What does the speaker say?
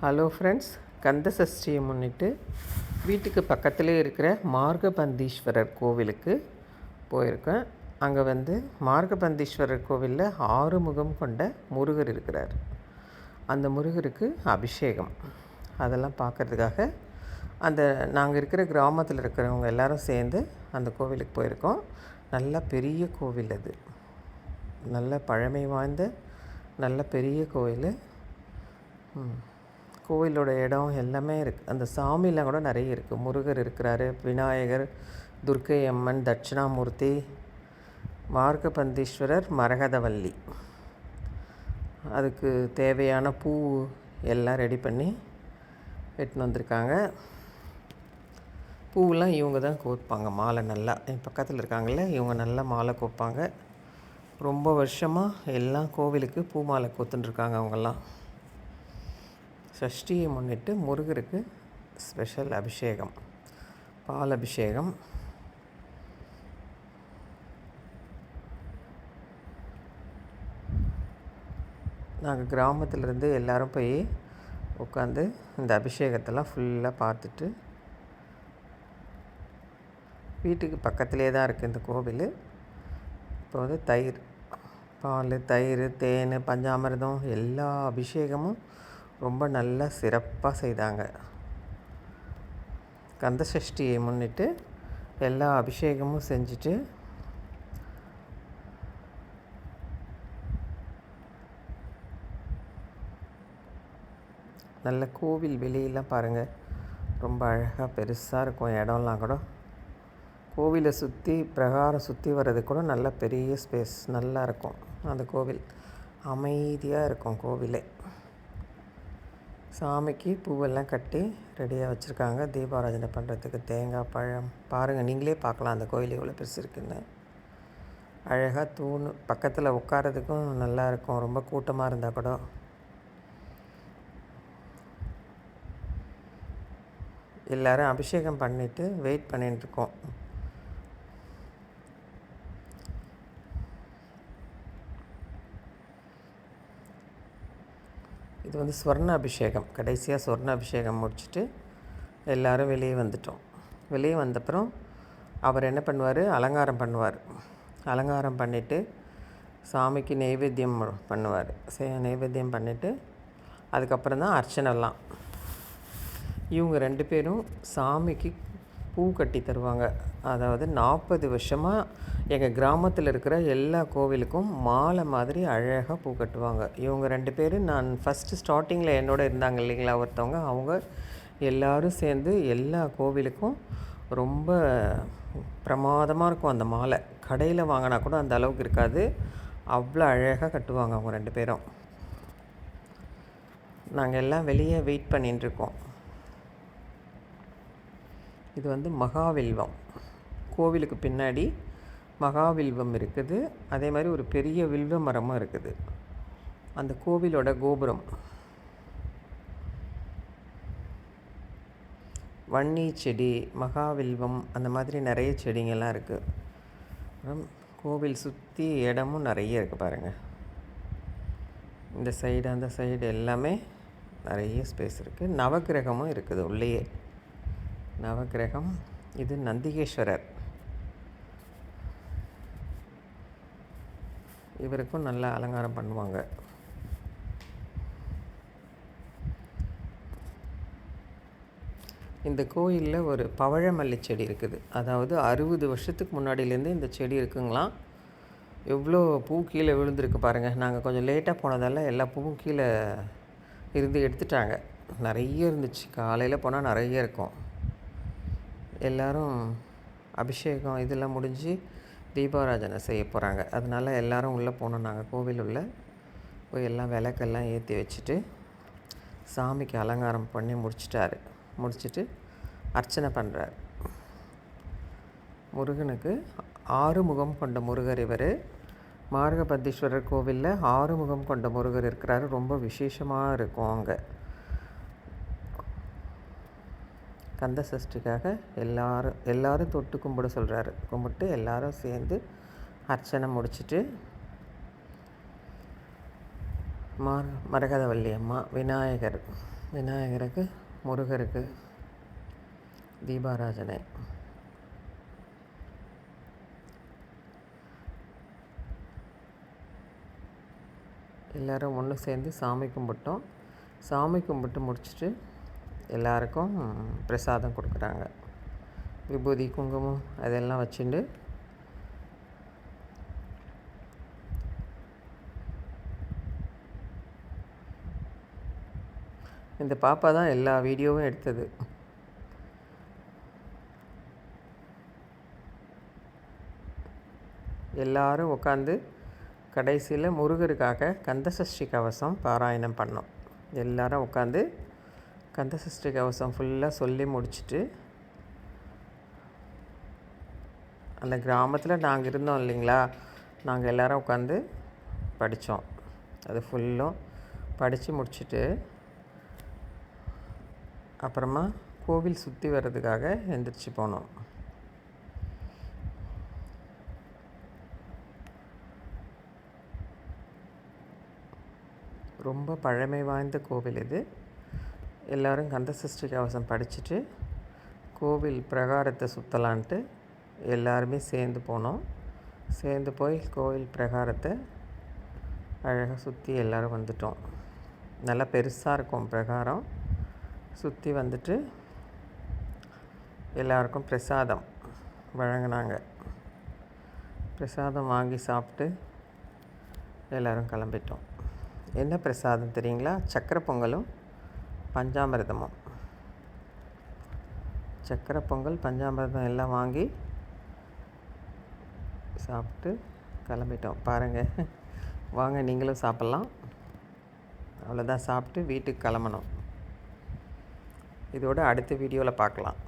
Hello friends கந்த சஷ்டியை முன்னிட்டு வீட்டுக்கு பக்கத்திலே இருக்கிற மார்கபந்தீஸ்வரர் கோவிலுக்கு போயிருக்கேன். அங்கே வந்து மார்கபந்தீஸ்வரர் கோவிலில் ஆறு முகம் கொண்ட முருகர் இருக்கிறார். அந்த முருகருக்கு அபிஷேகம். அதெல்லாம் பார்க்குறதுக்காக அந்த நாங்கள் இருக்கிற கிராமத்தில் இருக்கிறவங்க எல்லாரும் சேர்ந்து அந்த கோவிலுக்கு போயிருக்கோம். நல்ல பெரிய கோவில் அது. நல்ல பழமை வாய்ந்த நல்ல பெரிய கோவில் ம். கோவிலோட இடம் எல்லாமே இருக்குது அந்த சாமிலாம் கூட நிறைய இருக்குது முருகர் இருக்கிறாரு விநாயகர் துர்க்கை அம்மன் தட்சிணாமூர்த்தி மார்க்கபந்தீஸ்வரர் மரகதவல்லி. அதுக்கு தேவையான பூ எல்லாம் ரெடி பண்ணி எட்டுன்னு வந்திருக்காங்க. பூவெலாம் இவங்க தான் கோர்ப்பாங்க மாலை நல்லா. என் பக்கத்தில் இருக்காங்கள்ல இவங்க நல்லா மாலை கோர்ப்பாங்க. ரொம்ப வருஷமாக எல்லாம் கோவிலுக்கு பூ மாலை கோத்துட்டுருக்காங்க அவங்கெல்லாம். சஷ்டியை முன்னிட்டு முருகருக்கு ஸ்பெஷல் அபிஷேகம். பால் அபிஷேகம். நாங்கள் கிராமத்துலேருந்து எல்லாரும் போய் உட்காந்து இந்த அபிஷேகத்தெல்லாம் ஃபுல்லாக பார்த்துட்டு வீட்டுக்கு பக்கத்துலேயே தான் இருக்குது இந்த கோவில். இப்போ வந்து தயிர் பால் தயிர் தேன் பஞ்சாமிர்தம் எல்லா அபிஷேகமும் ரொம்ப நல்லா சிறப்பாக செய்தாங்க. கந்த சஷ்டியை முன்னிட்டு எல்லா அபிஷேகமும் செஞ்சுட்டு நல்ல கோவில் வெளியெல்லாம் பாருங்கள் ரொம்ப அழகாக பெருசாக இருக்கும். இடம்லாம் கூட. கோவிலை சுற்றி பிரகாரம் சுற்றி வர்றது கூட நல்ல பெரிய ஸ்பேஸ் நல்லா இருக்கும் அந்த கோவில். அமைதியாக இருக்கும் கோவிலே. சாமிக்கு பூவெல்லாம் கட்டி ரெடியாக வச்சுருக்காங்க. தீபாராஜனை பண்ணுறதுக்கு தேங்காய் பழம். பாருங்கள் நீங்களே பார்க்கலாம் அந்த கோயில் எவ்வளோ பெருசு இருக்குன்னு. அழகாக தூண் பக்கத்தில் உட்காரதுக்கும் நல்லாயிருக்கும் ரொம்ப கூட்டமாக இருந்தால் கூட. எல்லோரும் அபிஷேகம் பண்ணிவிட்டு வெயிட் பண்ணிட்டு இது வந்து ஸ்வர்ண அபிஷேகம் கடைசியாக ஸ்வர்ண அபிஷேகம் முடிச்சுட்டு எல்லோரும் வெளியே வந்துட்டோம். வெளியே வந்தப்புறம் அவர் என்ன பண்ணுவார்? அலங்காரம் பண்ணுவார். அலங்காரம் பண்ணிவிட்டு சாமிக்கு நெய்வேத்தியம் பண்ணுவார். நெய்வேத்தியம் பண்ணிவிட்டு அதுக்கப்புறம் தான் அர்ச்சனைலாம் இவங்க ரெண்டு பேரும் சாமிக்கு பூ கட்டி தருவாங்க. அதாவது நாற்பது வருஷமாக எங்கள் கிராமத்தில் இருக்கிற எல்லா கோவிலுக்கும் மாலை மாதிரி அழகாக பூ கட்டுவாங்க. இவங்க ரெண்டு பேரும் நான் ஃபஸ்ட்டு ஸ்டார்டிங்கில் என்னோட இருந்தாங்க இல்லைங்களா ஒருத்தவங்க. அவங்க எல்லாரும் சேர்ந்து எல்லா கோவிலுக்கும் ரொம்ப பிரமாதமாக இருக்கும் அந்த மாலை. கடையில் வாங்கினா கூட அந்த அளவுக்கு இருக்காது. அவ்வளோ அழகாக கட்டுவாங்க அவங்க ரெண்டு பேரும். நாங்கள் எல்லாம் வெளியே வெயிட் பண்ணிட்டுருக்கோம் இது வந்து மகாவில்வம். கோவிலுக்கு பின்னாடி மகாவில்வம் இருக்குது. அதே மாதிரி ஒரு பெரிய வில்வ மரமும் இருக்குது. அந்த கோவிலோட கோபுரம். வன்னி செடி மகாவில்வம் அந்த மாதிரி நிறைய செடிங்கெல்லாம் இருக்குது அப்புறம் கோவில் சுற்றி இடமும் நிறைய இருக்குது பாருங்கள் இந்த சைடு அந்த சைடு எல்லாமே நிறைய ஸ்பேஸ் இருக்குது நவக்கிரகமும் இருக்குது உள்ளேயே. நவக்கிரகம் இது நந்திகேஸ்வரர். இவருக்கும் நல்லா அலங்காரம் பண்ணுவாங்க. இந்த கோயிலில் ஒரு பவழமல்லி செடி இருக்குது. அதாவது அறுபது வருஷத்துக்கு முன்னாடியிலேருந்து இந்த செடி இருக்குங்களாம். எவ்வளோ பூ கீழே விழுந்திருக்கு பாருங்கள் நாங்கள் கொஞ்சம் லேட்டாக போனதால் எல்லா பூவும் கீழே இருந்து எடுத்துட்டாங்க. நிறைய இருந்துச்சு. காலையில் போனால் நிறைய இருக்கும். எல்லோரும் அபிஷேகம் இதெல்லாம் முடிஞ்சு தீபாராஜனை செய்ய போகிறாங்க அதனால் எல்லோரும் உள்ளே போனோம் நாங்கள் கோவில் உள்ள போய் எல்லாம் விளக்கெல்லாம் ஏற்றி வச்சுட்டு சாமிக்கு அலங்காரம் பண்ணி முடிச்சிட்டாரு. முடிச்சுட்டு அர்ச்சனை பண்ணுறார் முருகனுக்கு ஆறு முகம் கொண்ட முருகர் இவர். மார்கபத்தீஸ்வரர் கோவிலில் ஆறு முகம் கொண்ட முருகர் இருக்கிறாரு. ரொம்ப விசேஷமாக இருக்கும் அங்கே. கந்த சஷ்டிக்காக எல்லாரும் எல்லாரும் தொட்டு கும்பிட சொல்கிறாரு கும்பிட்டு எல்லாரும் சேர்ந்து அர்ச்சனை முடிச்சுட்டு மர மரகதவல்லி அம்மா விநாயகர் விநாயகருக்கு முருகருக்கு தீபாராஜனை. எல்லோரும் ஒன்று சேர்ந்து சாமி கும்பிட்டோம். சாமி கும்பிட்டு முடிச்சுட்டு எல்லாருக்கும் பிரசாதம் கொடுக்குறாங்க. விபூதி குங்குமம் அதெல்லாம் வச்சுட்டு இந்த பாப்பா தான் எல்லா வீடியோவும் எடுத்தது. எல்லாரும் உட்காந்து கடைசியில் முருகருக்காக கந்தசஷ்டி கவசம் பாராயணம் பண்ணோம். எல்லாரும் உட்காந்து கந்தசஷ்டி கவசம் ஃபுல்லாக சொல்லி முடிச்சுட்டு அந்த கிராமத்தில் நாங்கள் இருந்தோம் இல்லைங்களா? நாங்கள் எல்லோரும் உட்காந்து படித்தோம் அது ஃபுல்லும் படித்து முடிச்சுட்டு அப்புறமா கோவில் சுற்றி வர்றதுக்காக எந்திரிச்சு போனோம். ரொம்ப பழமை வாய்ந்த கோவில் இது. எல்லோரும் கந்தசஷ்டி கவசம் படிச்சுட்டு கோவில் பிரகாரத்தை சுற்றலான்ட்டு எல்லாருமே சேர்ந்து போனோம். சேர்ந்து போய் கோவில் பிரகாரத்தை அழகாக சுற்றி எல்லோரும் வந்துட்டோம். நல்லா பெருசாக இருக்கும் பிரகாரம். சுற்றி வந்துட்டு எல்லாருக்கும் பிரசாதம் வழங்கினாங்க. பிரசாதம் வாங்கி சாப்பிட்டு எல்லோரும் கிளம்பிட்டோம். என்ன பிரசாதம் தெரியுங்களா? சக்கரை பொங்கலும் பஞ்சாமிரதமும். சக்கரை பொங்கல் பஞ்சாமிரதம் எல்லாம் வாங்கி சாப்பிட்டு கிளம்பிட்டோம். பாருங்கள் வாங்க நீங்களும் சாப்பிட்லாம். அவ்வளோதான் சாப்பிட்டு வீட்டுக்கு கிளம்பணும். இதோட அடுத்த வீடியோவில் பார்க்கலாம்.